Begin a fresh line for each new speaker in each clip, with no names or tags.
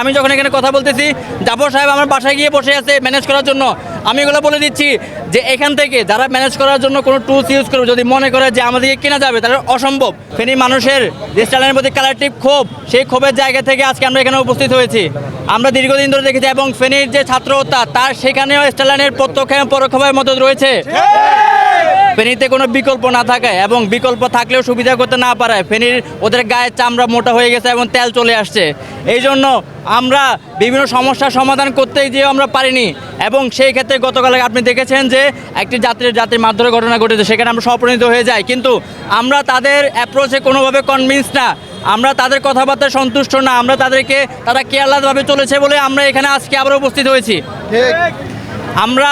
আমি যখন এখানে কথা বলতেছি, জাফর সাহেব আমার বাসায় গিয়ে বসে আছে ম্যানেজ করার জন্য। আমি এগুলো বলে দিচ্ছি যে এখান থেকে যারা ম্যানেজ করার জন্য কোনো টুলস ইউজ করবে, যদি মনে করে যে আমাদেরকে কেনা যাবে, তাহলে অসম্ভব। ফেনী মানুষের যে স্টাইলের প্রতি কালেকটিভ ক্ষোভ, সেই ক্ষোভের জায়গা থেকে আজকে আমরা এখানে উপস্থিত হয়েছি। আমরা দীর্ঘদিন ধরে দেখেছি এবং ফেনীর যে ছাত্র হত্যা, তার সেখানেও স্টাইলের প্রত্যক্ষ পরোক্ষভাবে মদত রয়েছে। ফেনীতে কোনো বিকল্প না থাকায় এবং বিকল্প থাকলেও সুবিধা করতে না পারায় ফেনীর ওদের গায়ের চামড়া মোটা হয়ে গেছে এবং তেল চলে আসছে। এই জন্য আমরা বিভিন্ন সমস্যার সমাধান করতে গিয়েও আমরা পারিনি এবং সেই ক্ষেত্রে গতকাল আপনি দেখেছেন যে একটি যাত্রীর যাত্রীর মাধ্যমে ঘটনা ঘটেছে সেখানে আমরা সপরিণত হয়ে যাই। কিন্তু আমরা তাদের অ্যাপ্রোচে কোনোভাবে কনভিন্স না। আমরা তাদের কথাবার্তায় সন্তুষ্ট না। আমরা তাদেরকে তারা কেয়ারলেসভাবে চলেছে বলে আমরা এখানে আজকে আবার উপস্থিত হয়েছি। আমরা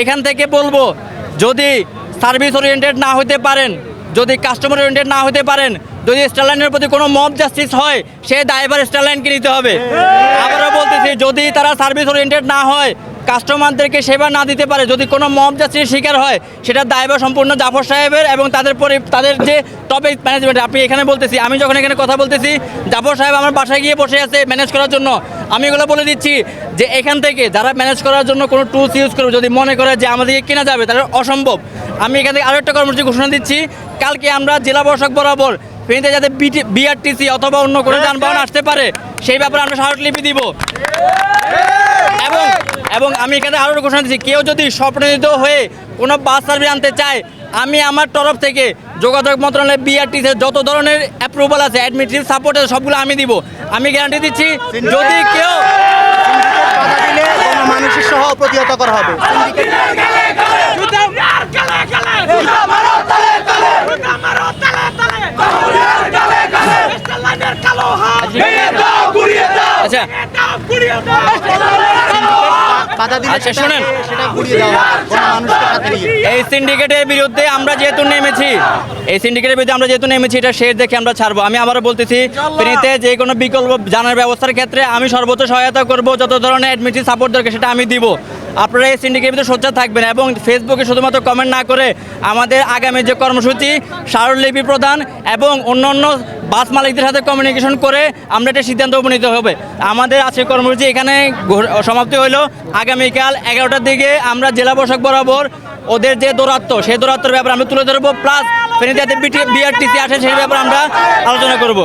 এখান থেকে বলব যদি সার্ভিস ওরিয়েন্টেড না হতে পারেন, যদি কাস্টমার ওরিয়েন্টেড না হতে পারেন, যদি স্টারলাইনের প্রতি কোনো মব জাস্টিস হয়, সে দায়ভার স্টারলাইনকে নিতে হবে। আবারও বলতেছি, যদি তারা সার্ভিস ওরিয়েন্টেড না হয় কাস্টমারদেরকে সেবা না দিতে পারে, যদি কোনো মব জাস্টিসের শিকার হয়, সেটা দায়ভার সম্পূর্ণ জাফর সাহেবের এবং তাদের পরি, তাদের যে টপ ম্যানেজমেন্ট আপনি এখানে বলতেছি, আমি যখন এখানে কথা বলতেছি, জাফর সাহেব আমার বাসায় গিয়ে বসে আছে ম্যানেজ করার জন্য। আমি এগুলো বলে দিচ্ছি যে এখান থেকে যারা ম্যানেজ করার জন্য কোনো টুলস ইউজ করবে, যদি মনে করে যে আমাদেরকে কেনা যাবে, তাহলে অসম্ভব। আমি এখান থেকে আরও একটা কর্মসূচি ঘোষণা দিচ্ছি। কালকে আমরা জেলা প্রশাসক বরাবর ফেনীতে যাতে বিআরটিসি অথবা অন্য কোনো যানবাহন আসতে পারে সেই ব্যাপারে আমরা স্মারকলিপি দিব। এবং এবং আমি এখানে আরও একটা ঘোষণা দিচ্ছি কেউ যদি স্বপ্নদিত হয়ে কোনো বাস সার্ভিস আনতে চায় আমি আমার তরফ থেকে যোগাযোগ মন্ত্রণালয় বিআরটিতে যত ধরনের অ্যাপ্রুভাল আছে অ্যাডমিনিস্ট্রেটিভ সাপোর্ট আছে সবগুলো আমি দিব। আমি গ্যারান্টি দিচ্ছি যদি কেউ
মানুষের সহ প্রতিহত করা হবে। বাধা দিলে
আচ্ছা, শোনেন।
সেটা ঘুরিয়ে দেওয়া হবে গণমানুষকে সাথে নিয়ে
এই সিন্ডিকেটের বিরুদ্ধে আমরা যেহেতু নেমেছি এই সিন্ডিকেটের বিরুদ্ধে আমরা যেহেতু নেমেছি এটা শেষ দেখে আমরা ছাড়বো। আমি আবারও বলতেছি ফ্রিতে যে কোনো বিকল্প জানার ব্যবস্থার ক্ষেত্রে আমি সর্বোচ্চ সহায়তা করব যত ধরনের অ্যাডমিটিভ সাপোর্ট দরকার সেটা আমি দিব। আপনারা এই সিন্ডিকেটের ভিতরে সোচ্চার থাকবেন এবং ফেসবুকে শুধুমাত্র কমেন্ট না করে আমাদের আগামী যে কর্মসূচি স্মারকলিপি প্রদান এবং অন্য অন্য বাস মালিকদের সাথে কমিউনিকেশন করে আমরা একটা সিদ্ধান্ত উপনীত হবে। আমাদের আজকে কর্মসূচি এখানে সমাপ্তি হলো আগামীকাল এগারোটার দিকে আমরা জেলা প্রশাসক বরাবর ওদের যে দৌরাত্ম, সেই দৌরাত্মের ব্যাপারে আমরা তুলে ধরবো। প্লাস বিআরটিসি আসে, সেই ব্যাপারে আমরা আলোচনা করব